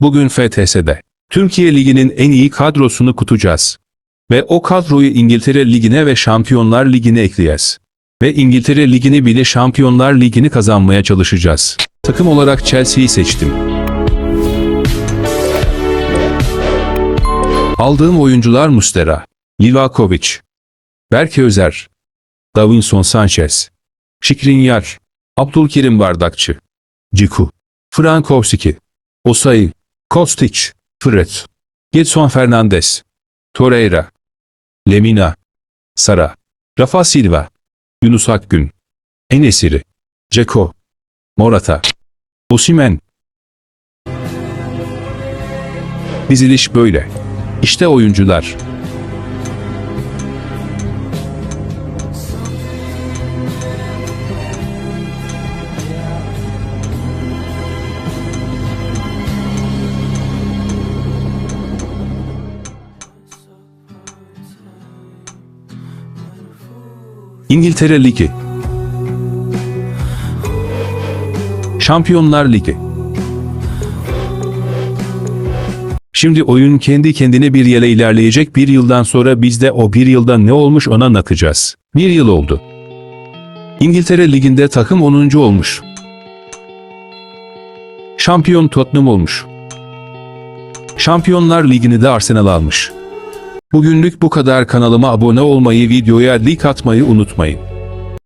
Bugün FTS'de Türkiye Ligi'nin en iyi kadrosunu kutacağız. Ve o kadroyu İngiltere Ligi'ne ve Şampiyonlar Ligi'ne ekleyeceğiz. Ve İngiltere Ligi'ni bile Şampiyonlar Ligi'ni kazanmaya çalışacağız. Takım olarak Chelsea'yi seçtim. Aldığım oyuncular Mustera, Livakovic, Berke Özer, Davinson Sanchez, Şikrinyar, Abdülkerim Bardakçı, Ciku, Frankowski, Osayi, Kostic, Fred, Gedson Fernandes, Torreira, Lemina, Sara, Rafa Silva, Yunus Akgün, Enesiri, Ceko, Morata, Osimen. Diziliş böyle. İşte oyuncular. İngiltere Ligi Şampiyonlar Ligi Şimdi oyun kendi kendine bir yere ilerleyecek bir yıldan sonra biz de o bir yılda ne olmuş ona anlatacağız. Bir yıl oldu. İngiltere Ligi'nde takım 10. olmuş. Şampiyon Tottenham olmuş. Şampiyonlar Ligi'ni de Arsenal almış. Bugünlük bu kadar kanalıma abone olmayı, videoya like atmayı unutmayın.